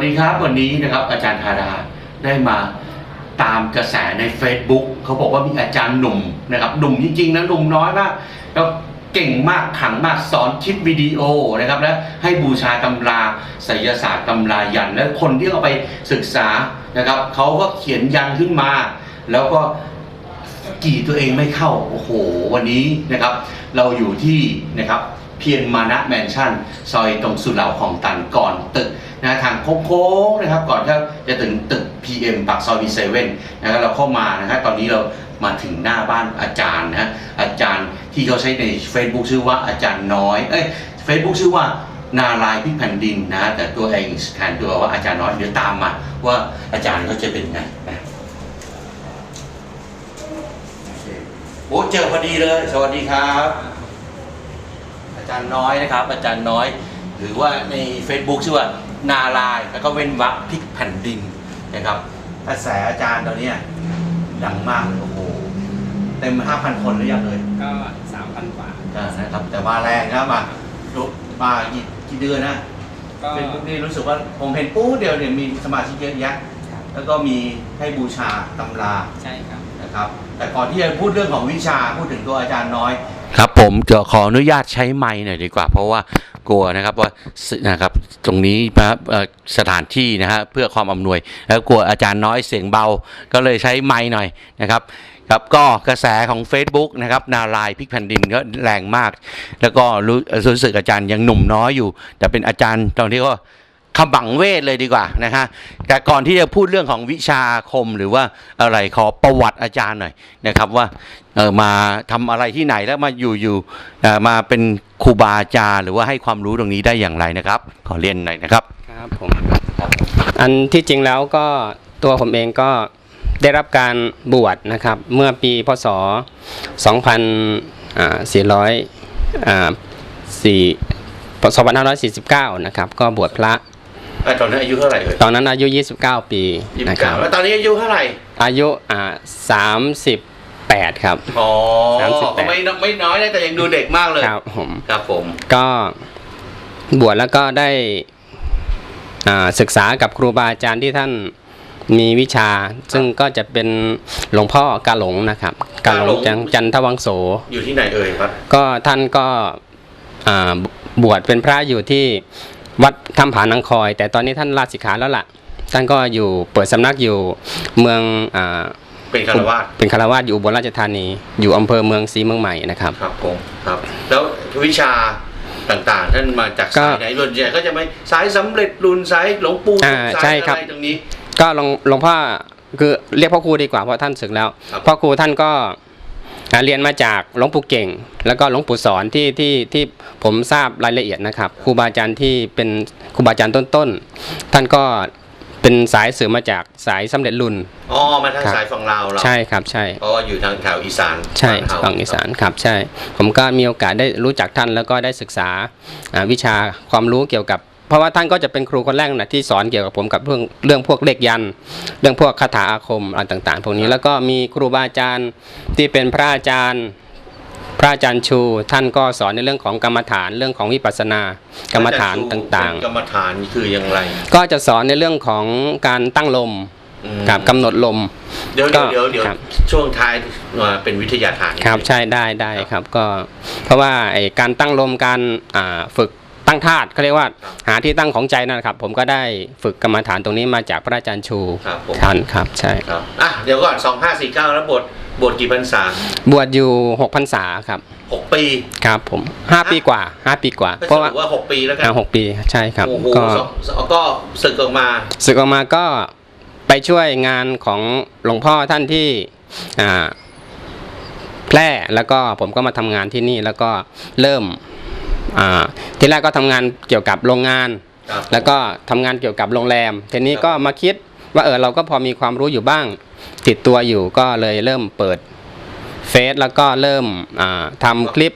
สวัสดีครับวันนี้นะครับอาจารย์ธาดาได้มาตามกระแสใน Facebook เขาบอกว่ามีอาจารย์หนุ่มนะครับหนุ่มจริงๆนะหนุ่มน้อยมากแล้วเก่งมากขังมากสอนคลิปวิดีโอนะครับและให้บูชาตำราไสยศาสตร์ตำรายัน และคนที่เอาไปศึกษานะครับเขาก็เขียนยันขึ้นมา แล้วก็กี่ตัวเองไม่เข้าโอ้โหวันนี้นะครับ เราอยู่ที่นะครับ เพียรมานะแมนชั่น ซอยตรงสุเหร่าของตันก่อนตึกนะทางโค้งๆนะครับก่อนที่จะถึงตึก PM ปากซอยมีเซเว่นนะครับเราเข้ามานะครับตอนนี้เรามาถึงหน้าบ้านอาจารย์นะอาจารย์ที่เขาใช้ใน Facebook ชื่อว่าอาจารย์น้อยเอ้ย Facebook ชื่อว่านาลายพิแผ่นดินนะแต่ตัวเองแทนตัวว่าอาจารย์น้อยเดี๋ยวตามมา ว่าอาจารย์เขาจะเป็นไงนะโอ้เจอพอดีเลย สวัสดีครับ จารย์น้อยนะครับ อาจารย์น้อย หรือว่าใน Facebook ชื่อว่านาลายแล้วก็เว้นวรรคพลิกแผ่นดินนะครับกระแสอาจารย์ตอนเนี้ยดังมากเลยโอ้โหเต็มห้าพันคนหรือยังเลยก็สามพันกว่าอ่านะครับแต่มาแรงนะมาดูมากี่กี่เดือนนะก็ เฟซบุ๊กนี่รู้สึกว่าผมเห็นปุ๊บเดียวเนี่ยมีสมาชิกเยอะแยะแล้วก็มีให้บูชาตำรา ใช่ครับ นะครับแต่ก่อนที่จะพูดเรื่องของวิชาพูดถึงตัวอาจารย์น้อย ครับผมจะขออนุญาตใช้ไม้หน่อยดีกว่า เพราะว่ากลัวนะครับว่านะครับตรงนี้นะครับสถานที่นะฮะเพื่อความอำนวย แล้วกลัวอาจารย์น้อยเสียงเบา ก็เลยใช้ไม้หน่อยนะครับครับก็กระแสของ Facebook นะครับนาลายพิกแผ่นดินก็แรงมาก แล้วก็รู้สึกอาจารย์ยังหนุ่มน้อยอยู่ แต่เป็นอาจารย์ตอนที่ก็ ขบังเวทเลยดีกว่านะฮะแต่ก่อนที่จะพูดเรื่องของวิชาคมหรือว่าอะไรขอประวัติอาจารย์หน่อยนะครับว่าเออมาทำอะไรที่ไหนแล้วมาอยู่อยู่มาเป็นครูบาอาจารย์หรือว่าให้ความรู้ตรงนี้ได้อย่างไรนะครับ ขอเรียนหน่อยนะครับครับผมอันที่จริงแล้วก็ตัวผมเองก็ได้รับการบวชนะครับ เมื่อปีพศ2549 นะครับ ก็บวชพระ ตอนนั้นอายุเท่าไหร่เอ่ยตอนนั้นอายุ 29 ปีนะครับ แล้วตอนนี้อายุเท่าไหร่อายุอ่า38ครับ อ๋อสามสิบแปด ก็ไม่น้อยไม่น้อยนะแต่ยังดูเด็กมากเลย ครับผม ครับผม ก็บวชแล้วก็ได้อ่าศึกษากับครูบาอาจารย์ที่ท่านมีวิชา ซึ่งก็จะเป็นหลวงพ่อกาหลงนะครับกาหลงจันจันทวังโส อยู่ที่ไหนเอ่ยครับก็ท่านก็อ่าบวชเป็นพระอยู่ที่ วัดถ้ำผานังคอย แต่ตอนนี้ท่านลาสิกขาแล้วล่ะ ท่านก็อยู่เปิดสำนักอยู่เมืองอ่าเป็นคารวาสเป็นคารวาสอยู่อุบลราชธานี อยู่อำเภอเมืองศรีเมืองใหม่นะครับ ครับผมครับ แล้ววิชาต่างๆ ท่านมาจากก็สายไหนส่วนใหญ่ก็จะไม่สายสำเร็จรุ่นสายหลวงปู่อ่าสาใช่ยครัอะบไรตรงนี้ ก็หลวงหลวงพ่อคือเรียกพ่อครูดีกว่าเพราะท่านศึกแล้วครับพ่อครูท่านก็อ่า เรียนมาจากหลวงปู่เก่ง แล้วก็หลวงปู่สอนที่ที่ที่ผมทราบรายละเอียดนะครับครูบาอาจารย์ที่เป็นครูบาอาจารย์ต้นๆท่านก็เป็นสายสื่อมาจากสายสำเร็จรุ่นอ๋อมาทางครับสายฝั่งลาวเราใช่ครับใช่เพราะว่าอยู่ทางแถวอีสานใช่เรฝั่งอีสานครับใช่ ผมก็มีโอกาสได้รู้จักท่านแล้วก็ได้ศึกษาอ่าวิชาความรู้เกี่ยวกับ เพราะว่าท่านก็จะเป็นครูคนแรกนะที่สอนเกี่ยวกับผมกับเรื่องเรื่องพวกเลขยันต์เรื่องพวกคาถาอาคมอะไรต่าง ๆ พวกนี้แล้วก็มีครูบาอาจารย์ที่เป็นพระอาจารย์พระอาจารย์ชูท่านก็สอนในเรื่องของกรรมฐานเรื่องของวิปัสสนากรรมฐานต่างเป็นกรรมฐานคืออย่างไรๆก็จะสอนในเรื่องของการตั้งลมอืมกับกำหนดลมเดี๋ยวก็เดี๋ยวเดี๋ยวครับช่วงท้ายมาเป็นวิทยาฐานครับใช่ได้ได้ครับก็เพราะว่าไอ้การตั้งลมการอ่าฝึก ตั้งธาตุเขาเรียกว่าหาที่ตั้งของใจนั่นแหละครับ ผมก็ได้ฝึกกรรมฐานตรงนี้มาจากพระอาจารย์ชูครับผม ท่านครับใช่ครับอะเดี๋ยวก่อน 2549 แล้วบทบทกี่พรรษาบวชอยู่6พรรษาครับ6ปีครับผม5ปีกว่า5ปีกว่า ก็เพราะสว่ารุปว่า6ปีแล้วกันอ่าหกปีใช่ครับ โอ้โหก็สองสองก็ศึกออกมา ศึกออกมาก็ไปช่วยงานของหลวงพ่อท่านที่อ่าแพร่แล้วก็ผมก็มาทำงานที่นี่แล้วก็เริ่ม อ่าที่แรกก็ทำงานเกี่ยวกับโรงงาน ครับแล้วก็ทำงานเกี่ยวกับโรงแรมทีนี้ก็มาคิดว่าเออเราก็พอมีความรู้อยู่บ้าง ติดตัวอยู่ก็เลยเริ่มเปิดเฟซแล้วก็เริ่มอ่าทำคลิป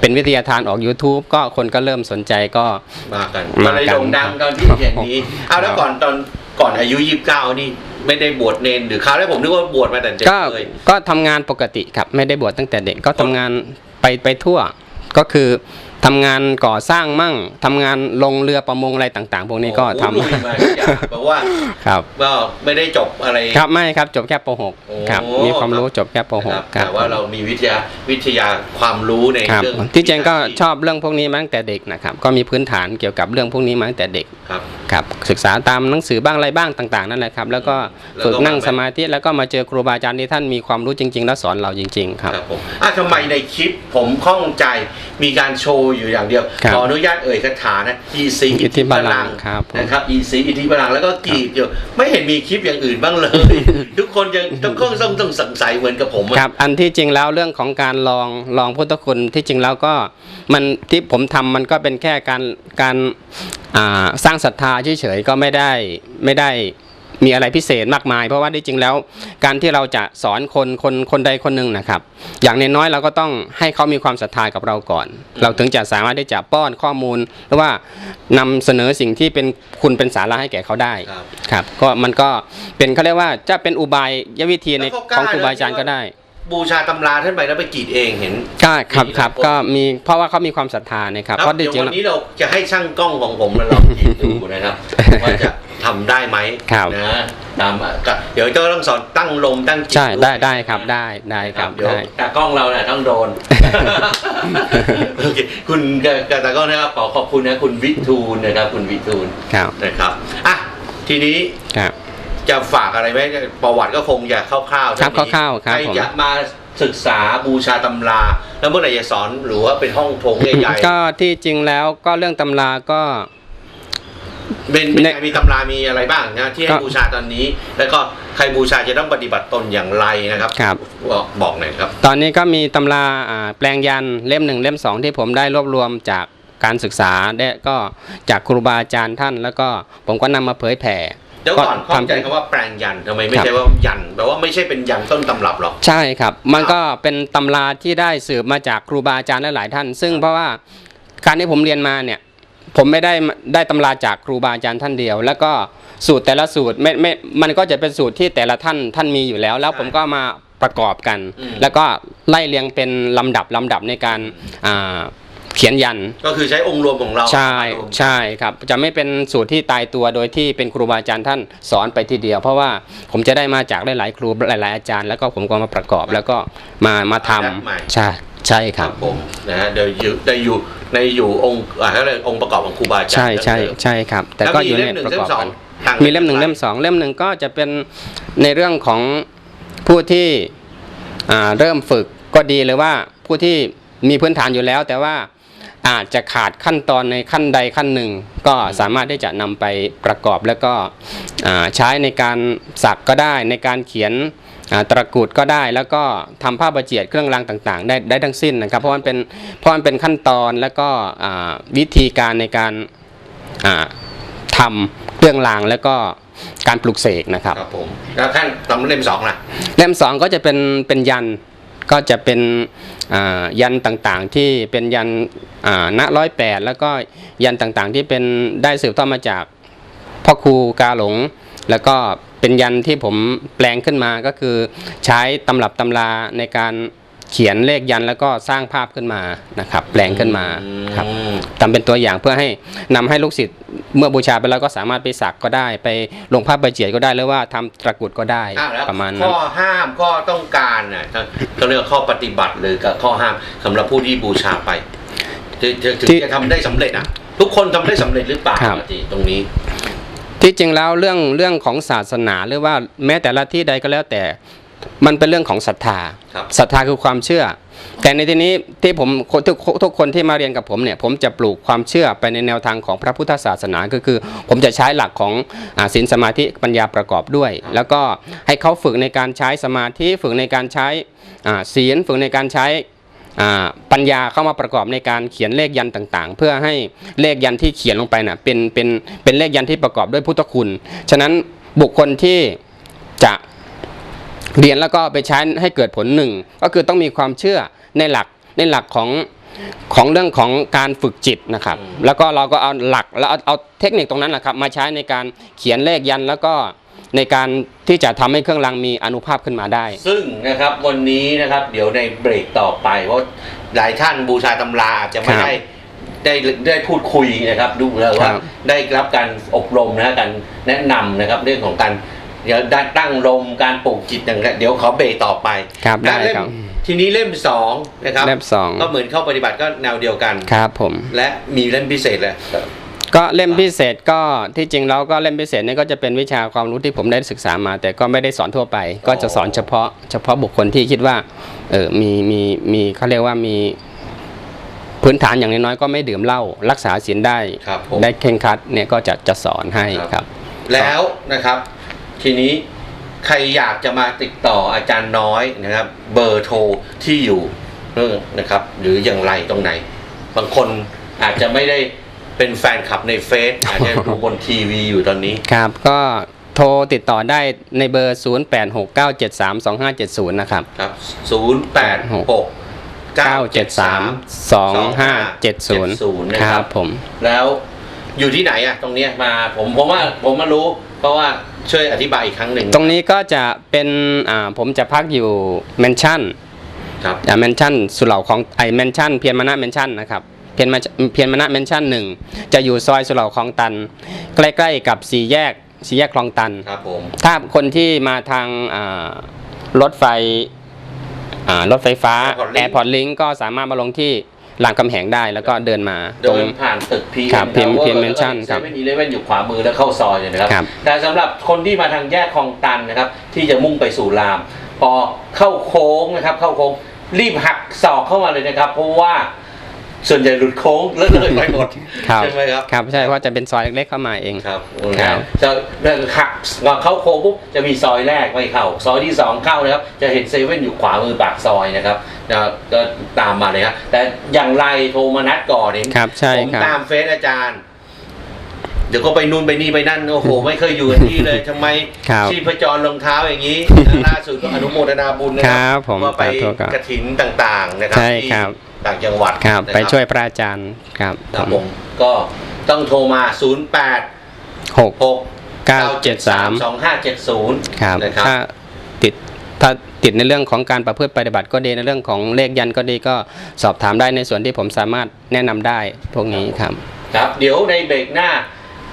เป็นวิทยาทานออก YouTube ก็คนก็เริ่มสนใจก็ มากันมามากัน เลยโด่งดังตอนที่อย่างนี้เอาแล้วก่อนตอนก่อนอายุ29นี่ไม่ได้บวชเนนหรือคราวแรกผมนึกว่าบวชมาแต่เด็กก็เลยก็ทำงานปกติครับไม่ได้บวชตั้งแต่เด็กก็ทำงานไปไปทั่ว ก็คือ ทำงานก่อสร้างมั่งทำงานลงเรือประมงอะไรต่าง ๆ พวกนี้ก็ทำ โอ้โหลุยมาทุกอย่างแปลว่าครับ ก็ไม่ได้จบอะไร ครับไม่ครับจบแค่ป โอ้ .6 ครับมีความรู้จบแค่ป นะครับ .6 ครับแต่ว่าเรามีวิทยาวิทยาความรู้ในครับเรื่องที่จริงก็ชอบเรื่องพวกนี้มาตั้งแต่เด็กนะครับก็มีพื้นฐานเกี่ยวกับเรื่องพวกนี้มาตั้งแต่เด็กครับ ครับศึกษาตามหนังสือบ้างอะไรบ้างต่างๆนั่นแหละครับแล้วก็แล้วก็ฝึกนั่งมา สมาธิแล้วก็มาเจอครูบาอาจารย์ที่ท่านมีความรู้จริง ๆ แล้วสอนเราจริง ๆ ครับ ครับผมอะทำไมในคลิปผมข้องใจมีการโชว์อยู่อย่างเดียว ครับขออนุญาตเอ่ยคาถานะอีซีอิทธิบาลังก์ครับผมนะครับอีซีอิทธิบาลังก์แล้วก็กรีดอยู่ไม่เห็นมีคลิปอย่างอื่นบ้างเลย ทุกคนยังต้องต้องต้องต้องสงสัยเหมือนกับผมอะ ครับอันที่จริงแล้วเรื่องของการลองลองพุทธคุณที่จริงแล้วก็มันที่ผมทำมันก็เป็นแค่การการอ่าสร้างศรัทธาเฉยๆก็ไม่ได้ไม่ได้ มีอะไรพิเศษมากมาย เพราะว่าที่จริงแล้ว การที่เราจะสอนคนคนคนใดคนหนึ่งนะครับ อย่างน้อยๆเราก็ต้องให้เขามีความศรัทธากับเราก่อน เราถึงจะสามารถได้จะป้อนข้อมูล หรือว่านำเสนอสิ่งที่เป็นคุณเป็นสาระให้แก่เขาได้ครับครับก็มันก็เป็นเขาเรียกว่าจะเป็นอุบายยวิธีในแล้วก็กขล้าองครูบาอาจารย์ก็ได้บูชาตำราท่านไปแล้วไปกรีดเองเห็นก็ครับมีครับครับก็มีเพราะว่าเขามีความศรัทธานะครับครับเพราะจเดี๋ยวริงๆวัแล้วนนี้เราจะให้ช่างกล้องของผมมาลองกรีดดูนะครับว่าจะ ทำได้ไหมครับนะตามก็เดี๋ยวจะต้องสอนตั้งลมตั้งจิตใช่ได้วยได้ครับได้ได้ครับเดี๋ยวได้ตากล้องเราเนี่ยต้องโดนโอเคคุณกบตากล้องนะครับขอขอบคุณนะคุณวิทูลนะครับ คุณวิทูลครับนะครับอะทีนี้ครับจะฝากอะไรไหมประวัติก็คงจะคร่าวๆครับเท่นี้คร่าวๆครับใครผมจะมาศึกษาบูชาตำรา แล้วเมื่อไหร่จะสอนหรือว่าเป็นห้องโถงใหญ่ก็ที่จริงแล้วก็เรื่องตำราก็ๆ เป็นเป็นในไงมีตำรามีอะไรบ้างนะที่ให้ก็บูชาตอนนี้ แล้วก็ใครบูชาจะต้องปฏิบัติตนอย่างไรนะครับครับบอกบอกหน่อยครับ ตอนนี้ก็มีตำราอ่าแปลงยันเล่มหนึ่งเล่มสองที่ผมได้รวบรวมจากการศึกษาได้ก็จากครูบาอาจารย์ท่าน แล้วก็ผมก็นำมาเผยแผ่เดี๋ยวก่อนข้องใจคำว่าแปลงยันทำไมไม่ใช่ว่ายันแปลว่าไม่ใช่เป็นยันต้นตำรับหรอกใช่ครับ มันก็เป็นตำราที่ได้สืบมาจากครูบาอาจารย์หลายๆท่าน ซึ่งเพราะว่าการที่ผมเรียนมาเนี่ย ผมไม่ได้ได้ตำราจากครูบาอาจารย์ท่านเดียว แล้วก็สูตรแต่ละสูตรไม่ไม่มันก็จะเป็นสูตรที่แต่ละท่านท่านมีอยู่แล้ว แล้วผมก็มาประกอบกันอืมแล้วก็ไล่เรียงเป็นลำดับลำดับในการอ่าเขียนยันก็คือใช้องค์รวมของเราใช่มารวมใช่ครับจะไม่เป็นสูตรที่ตายตัวโดยที่เป็นครูบาอาจารย์ท่านสอนไปทีเดียว เพราะว่าผมจะได้มาจากหลายๆครูหลาย ๆ อาจารย์ แล้วก็ผมก็มาประกอบแล้วก็มามาทำใช่ ใช่คครัรับบผมนะฮะเดี๋ยวอยู่ได้อยู่ในอยู่องค์อ่าเขาเรียกองค์ประกอบของครูบาอาจารย์ใช่ใช่ดั้งเดิมใช่ครับ แต่ก็อยู่ในแล้วมีประเล่มหนึ่งกอบเล่มสอกังนทางมีเล่มหนึ่งเล่มสองเล่มหนึ่งก็จะเป็นในเรื่องของผู้ที่อ่าเริ่มฝึกก็ดีหรือว่าผู้ที่มีพื้นฐานอยู่แล้ว แต่ว่าอาจจะขาดขั้นตอนในขั้นใดขั้นหนึ่ง ก็สามารถที่จะนำไปประกอบแล้วก็อ่าใช้ในการสักก็ได้ในการเขียนอ่า ตะกรุดก็ได้แล้วก็ทำผ้าประเจียดเครื่องรางต่างๆ ได้ได้ทั้งสิ้นนะครับ เพราะมันเป็นเพราะมันเป็นขั้นตอนแล้วก็อ่าวิธีการในการอ่าทำเครื่องรางแล้วก็การปลุกเสกนะครับครับผมแล้วขั้นตอนเล่มสองล่ะเล่มสองก็จะเป็นเป็นยันก็จะเป็นอ่ายันต่างๆที่เป็นยันอ่าณร้อยแปดแล้วก็ยันต่างๆที่เป็นได้สืบทอดมาจากพ่อครูกาหลงแล้วก็ เป็นยันที่ผมแปลงขึ้นมาก็คือใช้ตำรับตำราในการเขียนเลขยันแล้วก็สร้างภาพขึ้นมานะครับ แปลงขึ้นมาครับอืมทำเป็นตัวอย่างเพื่อให้นำให้ลูกศิษย์เมื่อบูชาไปแล้วก็สามารถไปสักก็ได้ไปลงภาพใบเจียดก็ได้หรือว่าทำตะกรุดก็ได้อ้าวแล้วประมาณข้นั้นอห้ามข้อต้องการน่ะเขาเรียกว่าข้อปฏิบัติหรือกับข้อห้ามสำหรับผู้ที่บูชาไปถึงถึงถึงที่จะทำได้สำเร็จอะทุกคนทำได้สำเร็จหรือเปล่าครับอาจีตรงนี้ ที่จริงแล้วเรื่องเรื่องของศาสนาหรือว่าแม้แต่ละที่ใดก็แล้วแต่มันเป็นเรื่องของศรัทธาครับศรัทธาคือความเชื่อ แต่ในที่นี้ที่ผมคนทุกทุกคนที่มาเรียนกับผมเนี่ยผมจะปลูกความเชื่อไปในแนวทางของพระพุทธศาสนาก็คือ ผมจะใช้หลักของอาศีลสมาธิปัญญาประกอบด้วย แล้วก็ให้เขาฝึกในการใช้สมาธิฝึกในการใช้อ่าศีลฝึกในการใช้อ่า ปัญญาเข้ามาประกอบในการเขียนเลขยันต่างๆ เพื่อให้เลขยันที่เขียนลงไปน่ะเป็นเป็นเป็นเลขยันที่ประกอบด้วยพุทธคุณ ฉะนั้นบุคคลที่จะเรียนแล้วก็ไปใช้ให้เกิดผลหนึ่งก็คือต้องมีความเชื่อในหลักในหลักของของเรื่องของการฝึกจิตนะครับ แล้วก็เราก็เอาหลักแล้วเอาเอาเทคนิคตรงนั้นนะครับมาใช้ในการเขียนเลขยันแล้วก็ ในการที่จะทำให้เครื่องรางมีอนุภาพขึ้นมาได้ ซึ่งนะครับวันนี้นะครับ เดี๋ยวในเบรกต่อไป เพราะหลายท่านบูชาตำราอาจจะไม่ครับได้ได้ได้พูดคุยนะครับ ดูแล้วครัว่าบได้รับการอบรมนะการแนะนำนะครับ เรื่องของการเดี๋ยวได้ตั้งลมการปลูกจิตอย่างเงี้ยเดี๋ยวขอเบรกต่อไปครับได้และเล่มครับทีนี้เล่มสองนะครับเล่มสอง ก็เหมือนเข้าปฏิบัติก็แนวเดียวกัน ครับผม และมีเล่มพิเศษเลย ก็เล่มพิเศษก็ที่จริงแล้วก็เล่มพิเศษเนี่ยก็จะเป็นวิชาความรู้ที่ผมได้ศึกษามา แต่ก็ไม่ได้สอนทั่วไป ก็จะสอนเฉพาะ เฉพาะบุคคลที่คิดว่าเออมีมีมีเขาเรียกว่ามีพื้นฐานอย่างน้อยๆก็ไม่ดื่มเหล้ารักษาศีลได้ครับผม ได้เคร่งครัดเนี่ยก็จะจะสอนให้ครับครับแล้วนะครับ ทีนี้ใครอยากจะมาติดต่ออาจารย์น้อยนะครับ เบอร์โทรที่อยู่เออนะครับ หรืออย่างไรตรงไหน บางคนอาจจะไม่ได้ เป็นแฟนคลับในเฟซอาจจะดูบนทีวีอยู่ตอนนี้ ครับ ก็โทรติดต่อได้ในเบอร์ 0869732570 นะครับ ครับศูนย์แปดหกเก้าเจ็ดสาม9732570 นะคครัรับบผม แล้วอยู่ที่ไหนอะตรงเนี้ยมาผมผมว่าผมมารู้ เพราะว่าช่วยอธิบายอีกครั้งหนึ่งตรงนี้ก็จะเป็นอ่าผมจะพักอยู่แมนชั่นครับอ่าแมนชั่นสุเหร่าของไอแมนชั่นเพียรมณะแมนชั่นนะครับ เพียรมณะเพียรมณะแมนชั่นหนึ่งจะอยู่ซอยสุเหร่าคลองตัน ใกล้ๆกับสี่แยกสี่แยกคลองตัน ครับผม ถ้าคนที่มาทางอ่ารถไฟอ่ารถไฟฟ้า Airport Link แอร์พอร์ตลิงก็สามารถมาลงที่รามคำแหงได้แล้วก็เดินมาตเดิรงนผ่านตึกพีครับ PM PM Mansion ครับเซเว่นอีเลฟเว่นอยู่ขวามือแล้วเข้าซอยเนี่ยนะครับ ครับแต่สำหรับคนที่มาทางแยกคลองตันนะครับ ที่จะมุ่งไปสู่ราม พอเข้าโค้งนะครับ เข้าโค้งรีบหักศอกเข้ามาเลยนะครับ เพราะว่า ส่วนใหญ่หลุดโค้งแล้วเลยไปหมดครับใช่ไหมครับ ครับใช่เพราะจะเป็นซอยเล็กๆเข้ามาเองครับครับจะหักก่อนเข้าโค้งปุ๊บจะมีซอยแรกไม่เข้า ซอยที่สองเข้านะครับ จะเห็นเซเว่นอยู่ขวามือปากซอยนะครับนะก็ตามมาเลยครับแต่อย่างไรโทรมานัดก่อนเห็นครับใช่ผมครับตามเฟซอาจารย์เดี๋ยวก็ไปนู่นไปนี่ไปนั่นโอ้โห ไม่เคยอยู่กับที่เลยทำไมครับชีพจรรองเท้าอย่างนี้ล่าสุดก็อนุโมทนาบุญนะคครัรับผมว่าไปสาธุครับกระถินต่างๆนะครับใช่ที่ครับ ต่างจังหวัดครับนะไปช่วยพระอาจารย์ครับครับผมก็ต้องโทรมา 0 8หก6เก้าเจ็ดสาม2 5 7 0ครับนะครับถ้าติดถ้าติดในเรื่องของการประพฤติปฏิบัติก็ดีในเรื่องของเลขยันต์ก็ดีก็สอบถามได้ในส่วนที่ผมสามารถแนะนำได้พวกนี้ครับ ครับ เดี๋ยวในเบรกหน้า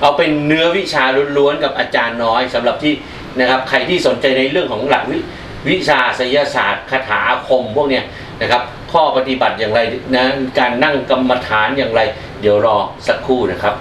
เอาเป็นเนื้อวิชาล้วนๆกับอาจารย์น้อยสำหรับที่นะครับใครที่สนใจในเรื่องของหลักวิวิชาไสยศาสตร์คาถาอาคมพวกเนี้ย นะครับ ข้อปฏิบัติอย่างไรนะการนั่งกรรมฐานอย่างไร เดี๋ยวรอสักครู่นะครับ